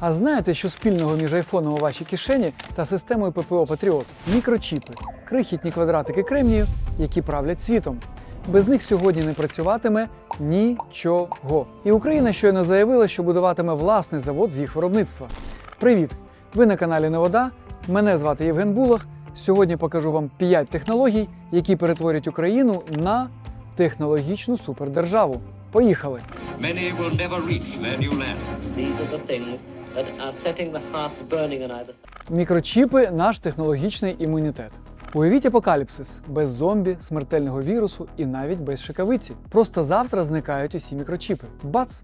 А знаєте, що спільного між айфоном у вашій кишені та системою ППО Патріот? Мікрочіпи, крихітні квадратики кремнію, які правлять світом. Без них сьогодні не працюватиме нічого. І Україна щойно заявила, що будуватиме власний завод з їх виробництва. Привіт! Ви на каналі Невода. Мене звати Євген Булах. Сьогодні покажу вам 5 технологій, які перетворять Україну на технологічну супердержаву. Поїхали! Many will never reach their new land. These are the things Мікрочіпи наш технологічний імунітет. Уявіть апокаліпсис без зомбі, смертельного вірусу і навіть без шикавиці. Просто завтра зникають усі мікрочіпи. Бац!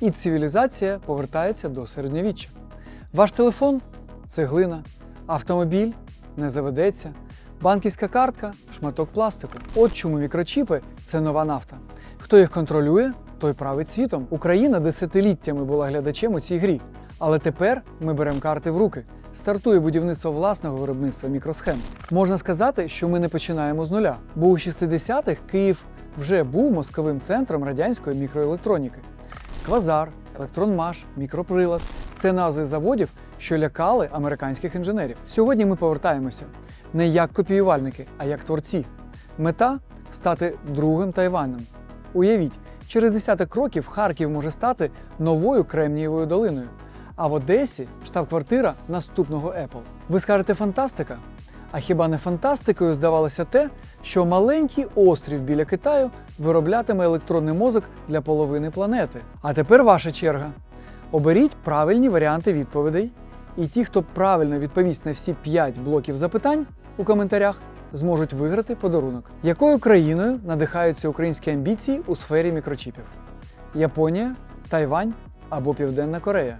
І цивілізація повертається до середньовіччя. Ваш телефон цеглина, автомобіль не заведеться, банківська картка шматок пластику. От чому мікрочіпи це нова нафта. Хто їх контролює, той править світом. Україна десятиліттями була глядачем у цій грі. Але тепер ми беремо карти в руки. Стартує будівництво власного виробництва мікросхем. Можна сказати, що ми не починаємо з нуля, бо у 60-х Київ вже був мозковим центром радянської мікроелектроніки. Квазар, електронмаш, мікроприлад це назви заводів, що лякали американських інженерів. Сьогодні ми повертаємося не як копіювальники, а як творці. Мета стати другим Тайванем. Уявіть, через десяток років Харків може стати новою Кремнієвою долиною. А в Одесі штаб-квартира наступного Apple. Ви скажете фантастика? А хіба не фантастикою здавалося те, що маленький острів біля Китаю вироблятиме електронний мозок для половини планети? А тепер ваша черга. Оберіть правильні варіанти відповідей, і ті, хто правильно відповість на всі 5 блоків запитань у коментарях, зможуть виграти подарунок. Якою країною надихаються українські амбіції у сфері мікрочіпів? Японія, Тайвань або Південна Корея?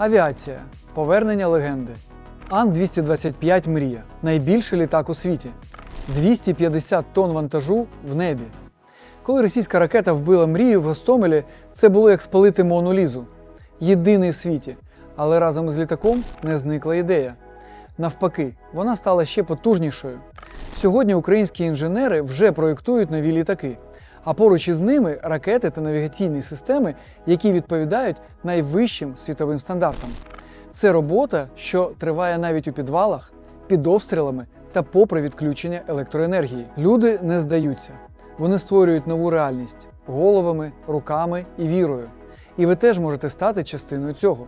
Авіація. Повернення легенди. Ан-225 Мрія. Найбільший літак у світі. 250 тонн вантажу в небі. Коли російська ракета вбила мрію в Гостомелі, це було як спалити Мону-Лізу. Єдиний в світі. Але разом з літаком не зникла ідея. Навпаки, вона стала ще потужнішою. Сьогодні українські інженери вже проєктують нові літаки, а поруч із ними ракети та навігаційні системи, які відповідають найвищим світовим стандартам. Це робота, що триває навіть у підвалах, під обстрілами та попри відключення електроенергії. Люди не здаються. Вони створюють нову реальність головами, руками і вірою. І ви теж можете стати частиною цього.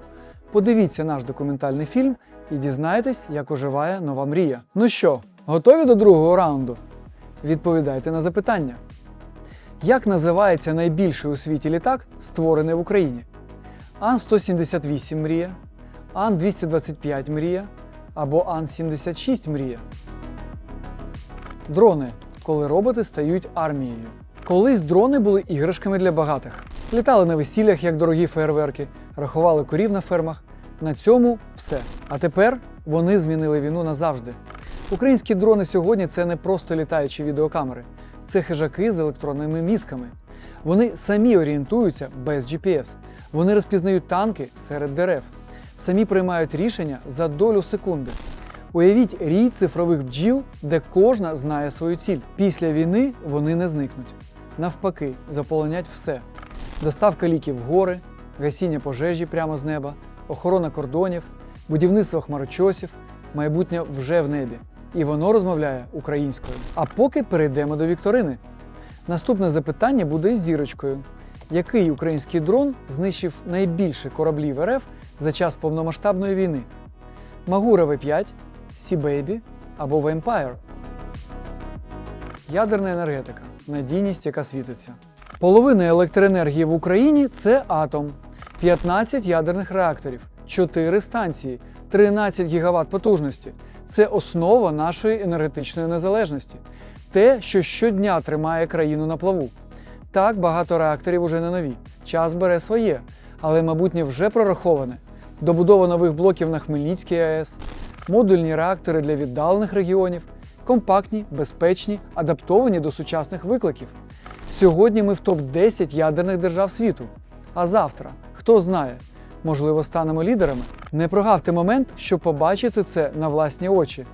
Подивіться наш документальний фільм і дізнайтесь, як оживає нова мрія. Ну що, готові до другого раунду? Відповідайте на запитання. Як називається найбільший у світі літак, створений в Україні? Ан-178 мрія, Ан-225 мрія або Ан-76 мрія. Дрони, коли роботи стають армією. Колись дрони були іграшками для багатих. Літали на весіллях як дорогі фейерверки, рахували корів на фермах. На цьому все. А тепер вони змінили війну назавжди. Українські дрони сьогодні це не просто літаючі відеокамери, це хижаки з електронними мізками. Вони самі орієнтуються без GPS. Вони розпізнають танки серед дерев, самі приймають рішення за долю секунди. Уявіть рій цифрових бджіл, де кожна знає свою ціль. Після війни вони не зникнуть. Навпаки, заполонять все: доставка ліків в гори, гасіння пожежі прямо з неба, охорона кордонів, будівництво хмарочосів, майбутнє вже в небі. І воно розмовляє українською. А поки перейдемо до вікторини. Наступне запитання буде із зірочкою. Який український дрон знищив найбільше кораблів РФ за час повномасштабної війни? Магура В5, Сі-Бейбі або Vampire? Ядерна енергетика надійність, яка світиться. Половина електроенергії в Україні це атом, 15 ядерних реакторів, 4 станції, 13 гігават потужності. Це основа нашої енергетичної незалежності. Те, що щодня тримає країну на плаву. Так, багато реакторів уже не нові. Час бере своє, але майбутнє вже прораховане. Добудова нових блоків на Хмельницькій АЕС, модульні реактори для віддалених регіонів, компактні, безпечні, адаптовані до сучасних викликів. Сьогодні ми в топ-10 ядерних держав світу. А завтра, хто знає, можливо, станемо лідерами. Не прогавте момент, щоб побачити це на власні очі.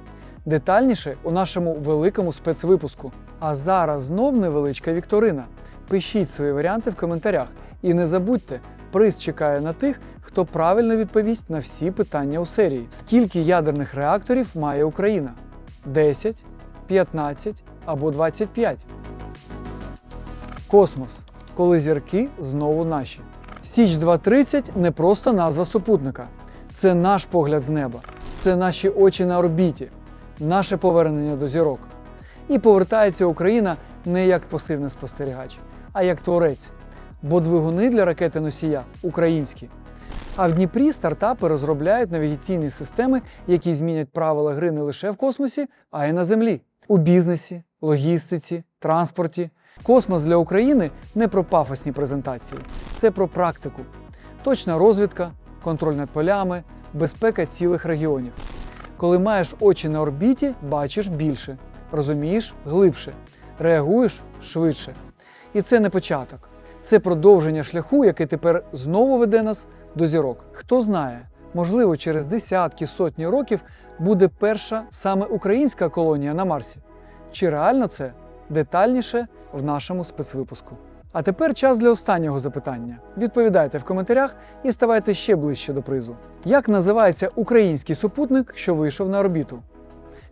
Детальніше у нашому великому спецвипуску. А зараз знов невеличка вікторина. Пишіть свої варіанти в коментарях і не забудьте Приз чекає на тих, хто правильно відповість на всі питання у серії. Скільки ядерних реакторів має Україна? 10, 15 або 25? Космос. Коли зірки знову наші. Січ 230 не просто назва супутника. Це наш погляд з неба, це наші очі на орбіті, наше повернення до зірок. І повертається Україна не як пасивний спостерігач, а як творець. Бо двигуни для ракети носія українські. А в Дніпрі стартапи розробляють навігаційні системи, які змінять правила гри не лише в космосі, а й на землі. У бізнесі, логістиці, транспорті. Космос для України не про пафосні презентації, це про практику. Точна розвідка, контроль над полями, безпека цілих регіонів. Коли маєш очі на орбіті, бачиш більше, розумієш глибше, реагуєш швидше. І це не початок. Це продовження шляху, який тепер знову веде нас до зірок. Хто знає, можливо, через десятки сотні років буде перша саме українська колонія на Марсі. Чи реально це детальніше в нашому спецвипуску? А тепер час для останнього запитання. Відповідайте в коментарях і ставайте ще ближче до призу. Як називається український супутник, що вийшов на орбіту?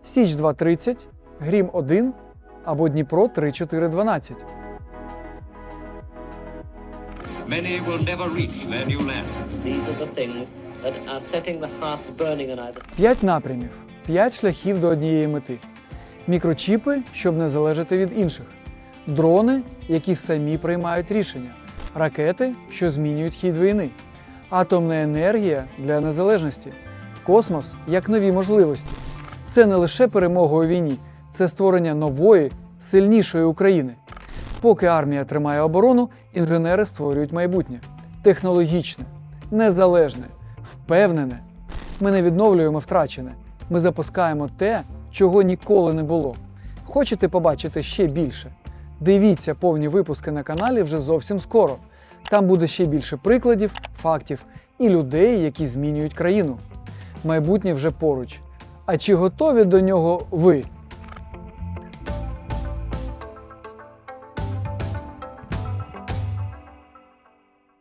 Січ 230, Грім 1 або Дніпро 3412. Many will never reach their new land. These are the things that are setting the hearts burning in either. П'ять напрямів, п'ять шляхів до однієї мети. Мікрочіпи, щоб не залежати від інших. Дрони, які самі приймають рішення. Ракети, що змінюють хід війни. Атомна енергія для незалежності. Космос як нові можливості. Це не лише перемога у війні, це створення нової, сильнішої України. Поки армія тримає оборону, інженери створюють майбутнє технологічне, незалежне, впевнене. Ми не відновлюємо втрачене. Ми запускаємо те, чого ніколи не було. Хочете побачити ще більше? Дивіться повні випуски на каналі вже зовсім скоро. Там буде ще більше прикладів, фактів і людей, які змінюють країну. Майбутнє вже поруч. А чи готові до нього ви?